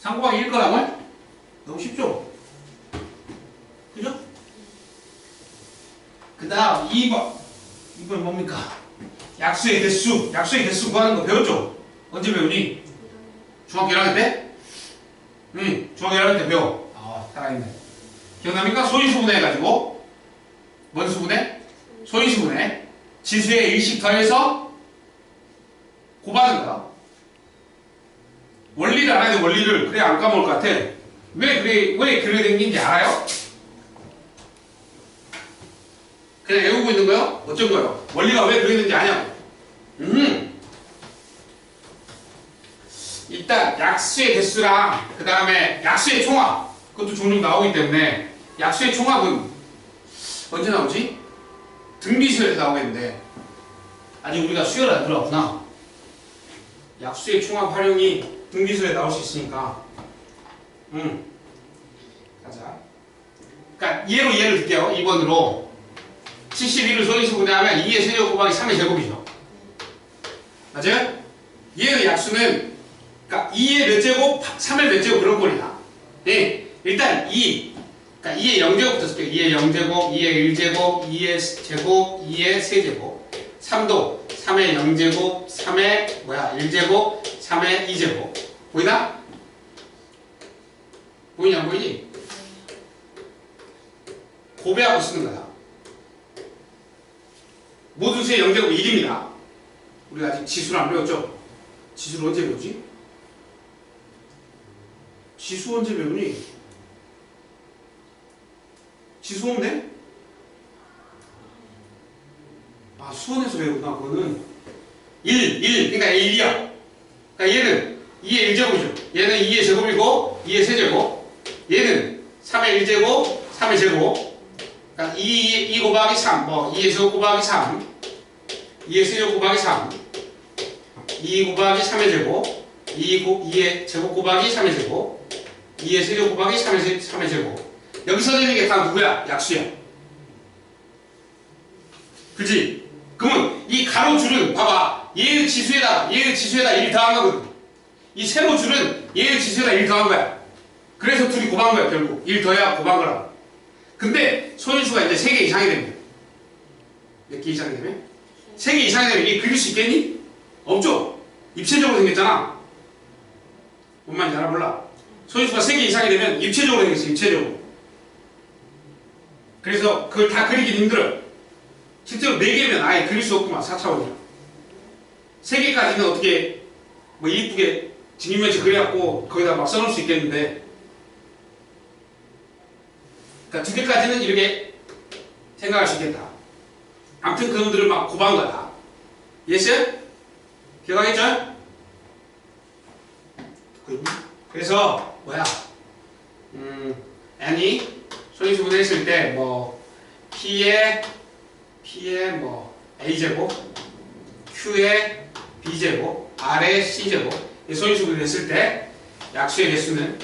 3 곱하기 1 거랑은 너무 쉽죠? 그죠? 그 다음 2번 2번 뭡니까? 약수의 개수 약수의 개수 구하는 거 배웠죠? 언제 배우니? 중학교 1학년 때? 응 중학교 1학년 때 배워 아 살아있네 기억납니까? 소인수분해 해가지고 뭔 수분해? 소인수분해 지수의 일씩 더해서 곱하는 거야 원리를 알아야 돼 원리를 그래 안 까먹을 것 같아 왜 그래 왜 그래 된긴지 알아요? 그냥 외우고 있는 거요? 어쩐 거요? 원리가 왜 그래 된지 아냐고 음 일단 약수의 개수랑 그 다음에 약수의 총합 그것도 종종 나오기 때문에 약수의 총합은 언제 나오지? 등비수에서 나오겠는데 아직 우리가 수혈을 안 들어갔구나 약수의 총합 활용이 등비수에 나올 수 있으니까 음 가자 그러니까 얘로 얘를 들게요 2번으로 71을 소인수 분해하면 2의 세제곱 곱하기 3의 제곱이죠 맞아요? 얘의 약수는 그러니까 2의 몇 제곱, 3의 몇 제곱 그런 꼴이다. 예, 일단 2, 그러니까 2의 0제곱부터 쓸게요. 2의 0제곱, 2의 1제곱, 2의 제곱, 2의 세제곱. 3도 3의 0제곱, 3의 뭐야 1제곱, 3의 2제곱. 보이나? 보이냐 안 보이니? 고배하고 쓰는 거야. 모든 수의 0제곱 1입니다. 우리가 아직 지수를 안 배웠죠? 지수를 언제 배우지? 지수 언제 배우니? 지수 없네? 아 수원에서 배우구나 그거는 1, 1 그러니까 1이야 그러니까 얘는 2의 1제곱이죠. 얘는 2의 제곱이고 2의 세제곱 얘는 3의 1제곱 3의 제곱 그러니까 2, 2 곱하기 3, 뭐 2의 제곱 곱하기 3 2의 세제곱 곱하기 3 2 곱하기 3의 제곱 2 곱, 2의 제곱 곱하기 3의 제곱 2의 세제곱 곱하기 3의, 세, 3의 제곱. 여기서 되는 게 다 누구야? 약수야. 그지? 그러면 이 가로줄은 봐봐. 얘의 지수에다 얘의 지수에다 1 더한 거거든 이 세로 줄은 얘의 지수에다 1 더한 거야 그래서 둘이 곱한 거야 결국 1 더해야 곱한 거라고 근데 소인수가 이제 3개 이상이 되면 몇개 이상이 되면? 3개 이상이 되면 이게 그릴 수 있겠니? 없죠? 입체적으로 생겼잖아. 뭔 말인지 알아 몰라? 소인수가 3개 이상이 되면 입체적으로 생겼어, 입체적으로. 그래서 그걸 다 그리긴 힘들어. 실제로 4개면 아예 그릴 수 없구만, 4차원이야. 3개까지는 어떻게, 뭐 이쁘게 증인면체 그려갖고 거기다 막 써놓을 수 있겠는데, 그러니까 두 개까지는 이렇게 생각할 수 있겠다. 아무튼 그놈들을 막 곱한 거다. 예스? 기억하겠죠? 그래서 뭐야? 음, n이 소인수 분해 했을 때 뭐 p의 p의 뭐 a 제곱, q의 b 제곱, r의 c 제곱 이 소인수 분해했을 때 약수의 개수는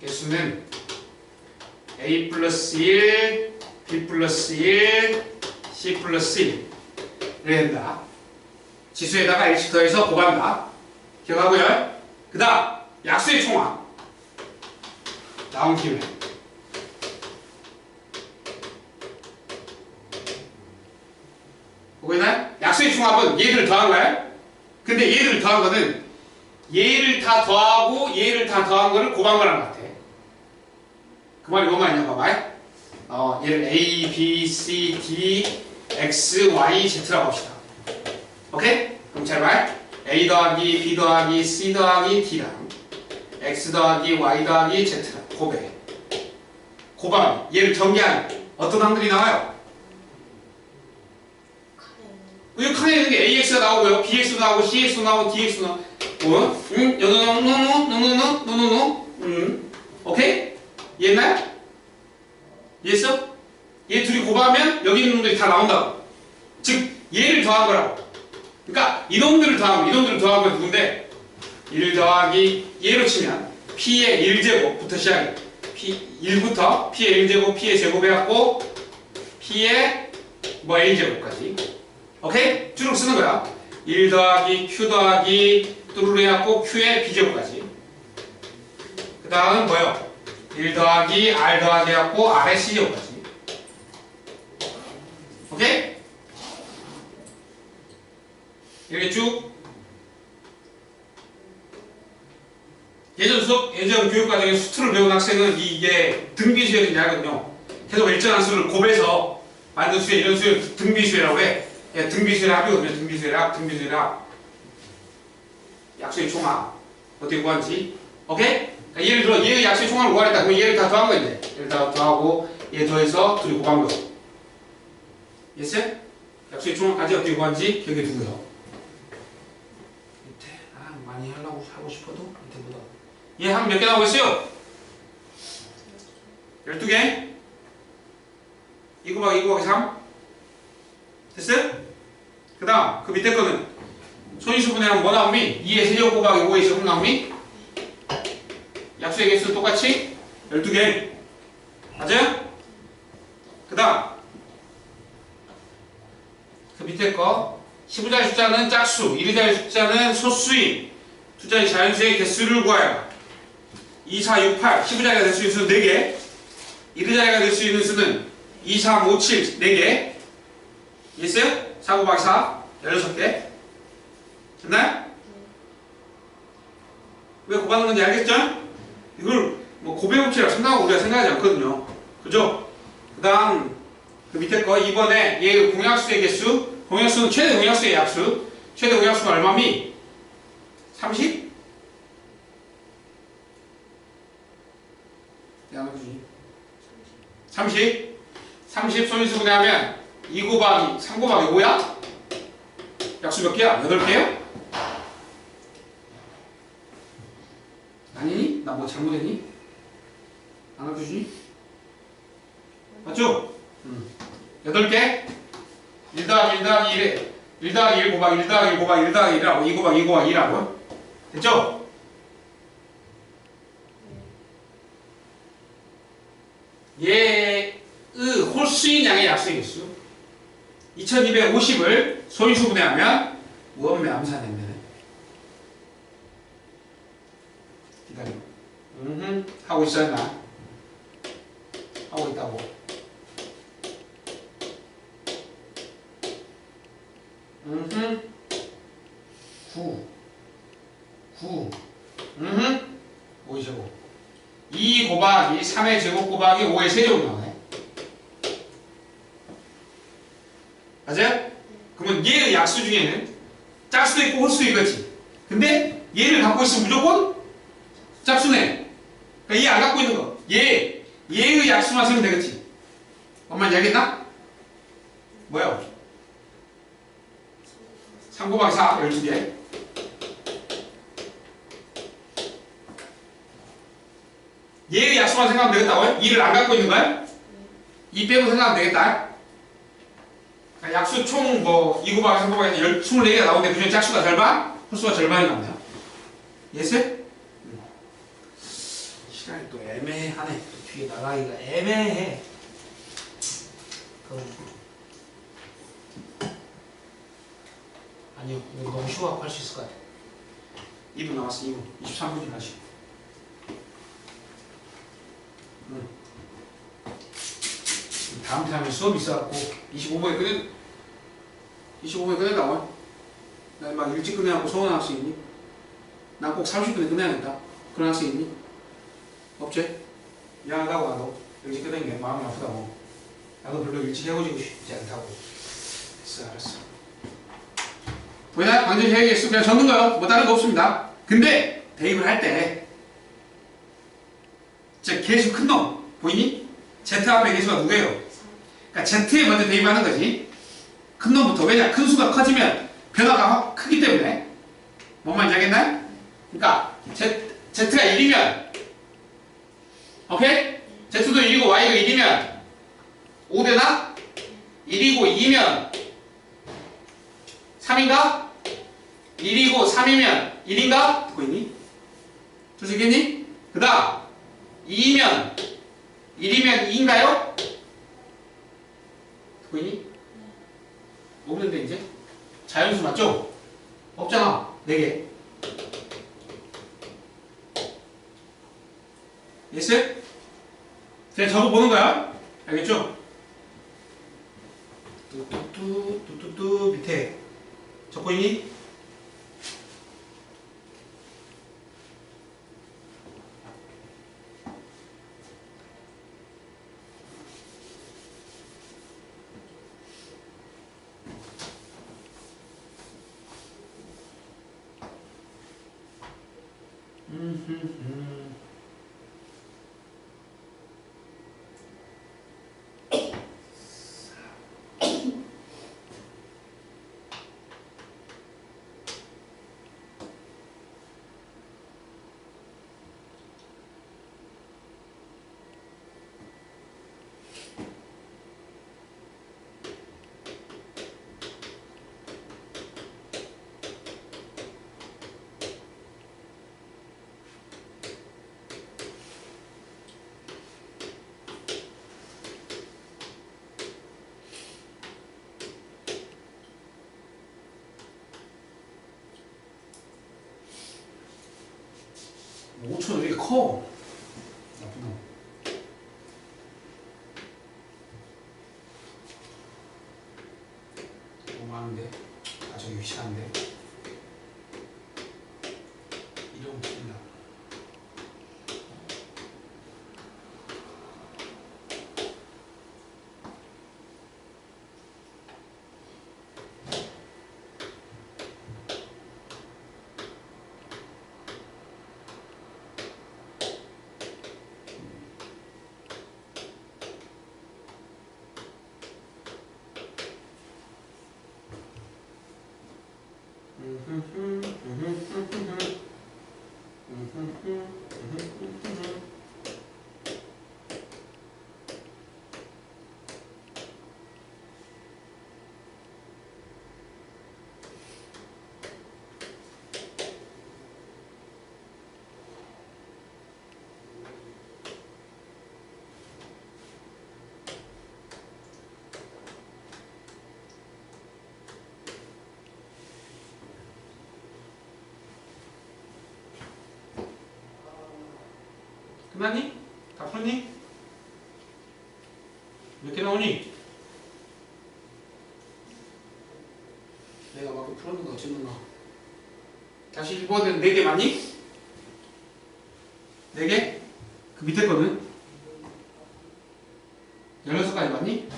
개수는 a 플러스 1, b 플러스 1, c 플러스 1 이래야 된다. 지수에다가 1씩 더해서 곱한다. 기억하고요. 그 다음 약수의 총합 나온 김에 있나요? 약수의 총합은 얘를 더한 거예요. 근데 얘를 더한 거는 얘를 다 더하고 얘를 다 더한 거를 곱한 거랑 같아. 그 말이 뭔 말이냐 봐봐. 어, 얘를 A, B, C, D, X, Y, Z라고 합시다. 오케이? 그럼 잘 봐. A 더하기 B 더하기 C 더하기 D랑 X 더하기 Y 더하기 Z랑 곱해. 곱하면 얘를 전개하면 어떤 항들이 나와요? 여기 칸에 있는 게 AX가 나오고요. BX도 나오고 CX도 나오고 DX도 나오고 어? 응? 노노노노노노노노노노 응? 오케이? 이해했나요? 이해했어? 얘 둘이 곱하면 여기 있는 놈들이 다 나온다고. 즉 얘를 더한 거라고. 그러니까 이놈들을 더하면 이놈들을 건 누군데 1 더하기 얘로 치면 p의 1제곱부터 시작해. p 1부터 p의 1제곱, p의 제곱 해갖고 p의 뭐 a제곱까지. 오케이? 쭉 쓰는 거야. 1 더하기 q 더하기 뚜루루 해갖고 Q의 B제곱까지 그 다음은 뭐요? 1 더하기 R 더하기 해갖고 R의 C제곱까지 오케이? 이렇게 쭉 예전 수업, 예전 교육 과정에 수트를 배운 학생은 이- 이게 등비수열이 하거든요. 계속 일정한 수를 곱해서 만든 수에 이런 수를 등비수열이라고 해. 예, 합, 등비수열 합. 약수의 총합. 어떻게 구하는지. 오케이? 그러니까 예를 들어 얘의 약수의 총합을 구하랬다. 그러면 얘를 다 더한 거인데. 얘를 다 더하고 얘 더해서 둘이 곱한 거. 예스? 약수의 총합까지 어떻게 구하는지 기억해 두고요. 밑에 아 많이 하려고 하고 싶어도 밑에보다 얘한 몇 개 나오겠어요? 12개? 2 곱하기 2 곱하기 3 됐어요? 그 다음 그 밑에 거는 소인수 분해하면 뭐 나오니? 2의 세제곱 곱하기 5의 제곱 나오니? 약수의 개수 똑같이 12개 맞아요? 그 다음 그 밑에 거 15자의 숫자는 짝수 1자의 숫자는 소수인 두 자의 자연수의 개수를 구하여 2, 4, 6, 8 15자리가 될 수 있는 수는 4개 1자리가 될 수 있는 수는 2, 3, 5, 7 4개 이해했어요? 4 곱하기 4 16개 됐나요? 왜 곱하는 건지 알겠죠? 이걸 뭐 고배법칙이라 생각하고 우리가 생각하지 않거든요 그죠? 그 다음 그 밑에 거 2번에 얘 공약수의 개수 공약수는 최대 공약수의 약수 최대 공약수가 얼마미? 30? 나눠주지 30 30 소인수 분해하면 2 곱하기 3 곱하기 5야? 약수 몇 개야? 8개요? 아니니? 나 뭐 잘못했니? 나눠주지? 맞죠? 응. 8개? 1 더하기 1 더하기 1에 1 더하기 1 곱하기 1 더하기 1 곱하기 1 더하기 1이라고 2 곱하기 2 곱하기 2라고 됐죠? 얘의 홀수인 양의 개수 2250을 소인수 분해하면 무언매 암산되면 기다려. 음 하고 있어야 나? 하고 있다고. 음 9 9 음 5제곱. 2 곱하기 3의 제곱 곱하기 5의 세제곱 나오네. 맞아요? 그러면 얘의 약수 중에는 짝수도 있고 홀수도 있겠지. 근데 얘를 갖고 있으면 무조건 짝수네. 그러니까 얘 안 갖고 있는 거. 얘, 얘의 약수만 쓰면 되겠지. 엄마 이해하겠나? 뭐야? 3 곱하기 4, 12개. 얘의 약수만 생각하면 되겠다고요? 2를 안 갖고 있는 거야? 2 빼고 생각하면 되겠다. 약수 총 뭐, 2 곱하기 3 곱하기 10, 24개가 나오는데 그중에 짝수가 절반? 홀수가 절반이 나오네요. 예스? 시간이 또 애매하네. 또 뒤에 나가기가 애매해. 그- 아니요, 이거 너무 쉬워하고 할 수 있을 것 같아. 2분 남았어, 2분. 23분이 다시. 다음 타임에 수업이 있어갖고 25분에 끝내 25분에 끝낸다고 나막 일찍 끝내갖고 서운한 학생 있니? 난 꼭 30분에 끝내야겠다 그런 학생 있니? 없지? 미안하다고 나도 일찍 끝낸 게 마음이 아프다고 나도 별로 일찍 헤어지고 싶지 않다고 됐어 알았어 뭐냐 완전히 해야겠어 그냥 적는 거요 뭐 다른 거 없습니다 근데 대입을 할때 자, 개수 큰 놈 보이니? Z 앞에 개수가 누구예요? 그러니까 Z에 먼저 대입하는 거지. 큰 놈부터 왜냐? 큰 수가 커지면 변화가 확 크기 때문에 뭔 말인지 알겠나요? 그러니까 Z, Z가 1이면 오케이? Z도 1이고 Y가 1이면 5되나? 1이고 2면 3인가? 1이고 3이면 1인가? 듣고 있니? 조식했니? 그 다음 2면 1이면 2인가요? 보이니? 모르는데 이제 자연수 맞죠? 없잖아 4개 예스? 그냥 저거 보는 거야 알겠죠? 뚜뚜뚜뚜뚜 밑에 적고 있니? 오천왜 이렇게 커? 나쁘다. 너무 많은데? 아, 저기 위치한데? 이러면 됩니다. 끝났니? 다 풀었니? 몇 개 나오니? 내가 막 풀었는 거 어쨌는가? 다시 1번은 4개 맞니? 4개? 그 밑에 거는? 16가지 맞니?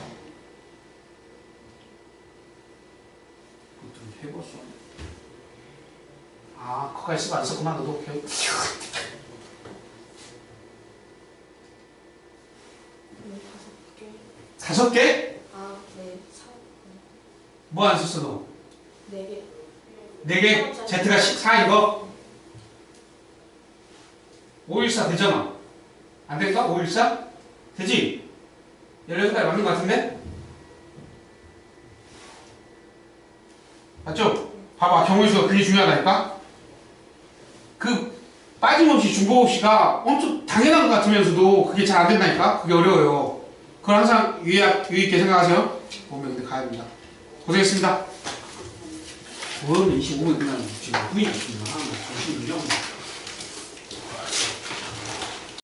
좀 해봤어. 아, 거기까지 쓰고 안 썼구만, 너도. 오케이. 네, 다섯 개. 다섯 개? 아, 네, 사, 뭐안 썼어, 너? 네 개. 네 개? Z가 14 이거? 514 되잖아. 안 될까? 514? 되지? 16가지 맞는 것 같은데? 맞죠? 봐봐, 경우수가 그게 중요하다니까? 그, 빠짐없이 중복 없이가 엄청 당연한 것 같으면서도 그게 잘 안 된다니까? 그게 어려워요. 그걸 항상 유의, 유의 있게 생각하세요. 보면 근데 가야 됩니다. 고생했습니다. 오늘 25분 끝나는 지금 후이 없습니다. 정신이 이런 거.